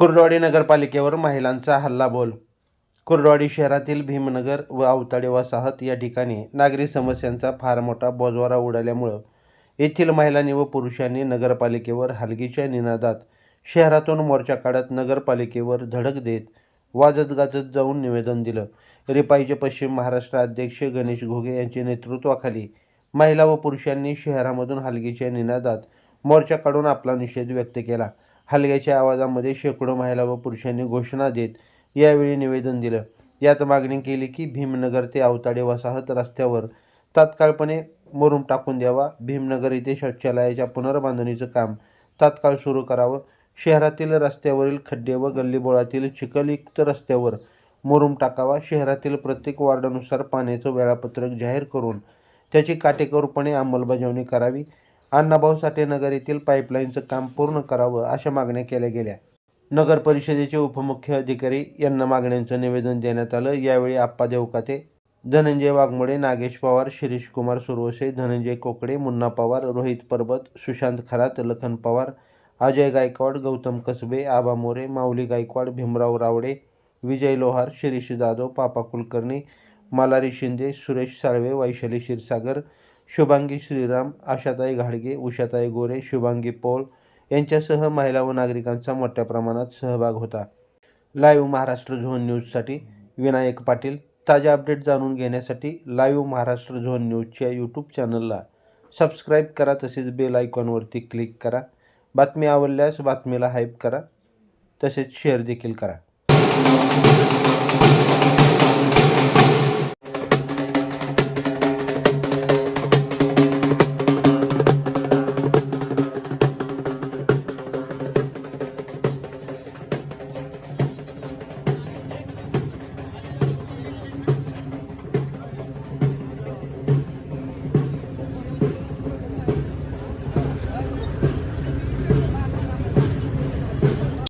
कुर्डवाडी नगरपालिकेवर महिलांचा हल्लाबोल. कुर्डवाडी शहरातील भीमनगर व अवताडे वसाहत या ठिकाणी नागरी समस्यांचा फार मोठा बोजवारा उडाल्यामुळं येथील महिलांनी व पुरुषांनी नगरपालिकेवर हलगीच्या निनादात शहरातून मोर्चा काढत नगरपालिकेवर धडक देत वाजत गाजत जाऊन निवेदन दिलं. रिपाईचे पश्चिम महाराष्ट्र अध्यक्ष गणेश घोगे यांच्या नेतृत्वाखाली महिला व पुरुषांनी शहरामधून हलगीच्या निनादात मोर्चा काढून आपला निषेध व्यक्त केला. हलग्याच्या आवाजामध्ये शेकडो महिला व पुरुषांनी घोषणा देत यावेळी निवेदन दिलं. यात मागणी केली की भीमनगर ते अवताडे वसाहत रस्त्यावर तात्काळपणे मुरुम टाकून द्यावा. भीमनगर येथे शौचालयाच्या पुनर्बांधणीचं काम तात्काळ सुरू करावं. शहरातील रस्त्यावरील खड्डे व गल्लीबोळातील चिखलयुक्त रस्त्यावर मुरूम टाकावा. शहरातील प्रत्येक वार्डानुसार पाण्याचं वेळापत्रक जाहीर करून त्याची काटेकोरपणे अंमलबजावणी करावी. अण्णाभाऊ साठे नगर येथील पाईपलाईनचं काम पूर्ण करावं अशा मागण्या केल्या गेल्या. नगर परिषदेचे उपमुख्य अधिकारी यांना मागण्यांचं निवेदन देण्यात आलं. यावेळी आप्पा देवकाते धनंजय वाघमोडे नागेश पवार शिरीष कुमार सुरवसे धनंजय कोकडे मुन्ना पवार रोहित परबत सुशांत खरात लखन पवार अजय गायकवाड गौतम कसबे आबा मोरे माऊली गायकवाड भीमराव रावडे विजय लोहार शिरीष जाधव पापा कुलकर्णी मालारी शिंदे सुरेश साळवे वैशाली क्षीरसागर शुभांगी श्रीराम आशाताई घाडगे उषाताई गोरे शुभांगी पोळ यांच्यासह महिला व नागरिकांचा मोठ्या प्रमाणात सहभाग होता. लाईव्ह महाराष्ट्र झोन न्यूजसाठी विनायक पाटील. ताज्या अपडेट जाणून घेण्यासाठी लाईव्ह महाराष्ट्र झोन न्यूजच्या यूट्यूब चॅनलला सबस्क्राईब करा तसेच बेल आयकॉनवरती क्लिक करा. बातमी आवडल्यास बातमीला हाईप करा तसेच शेअर देखील करा.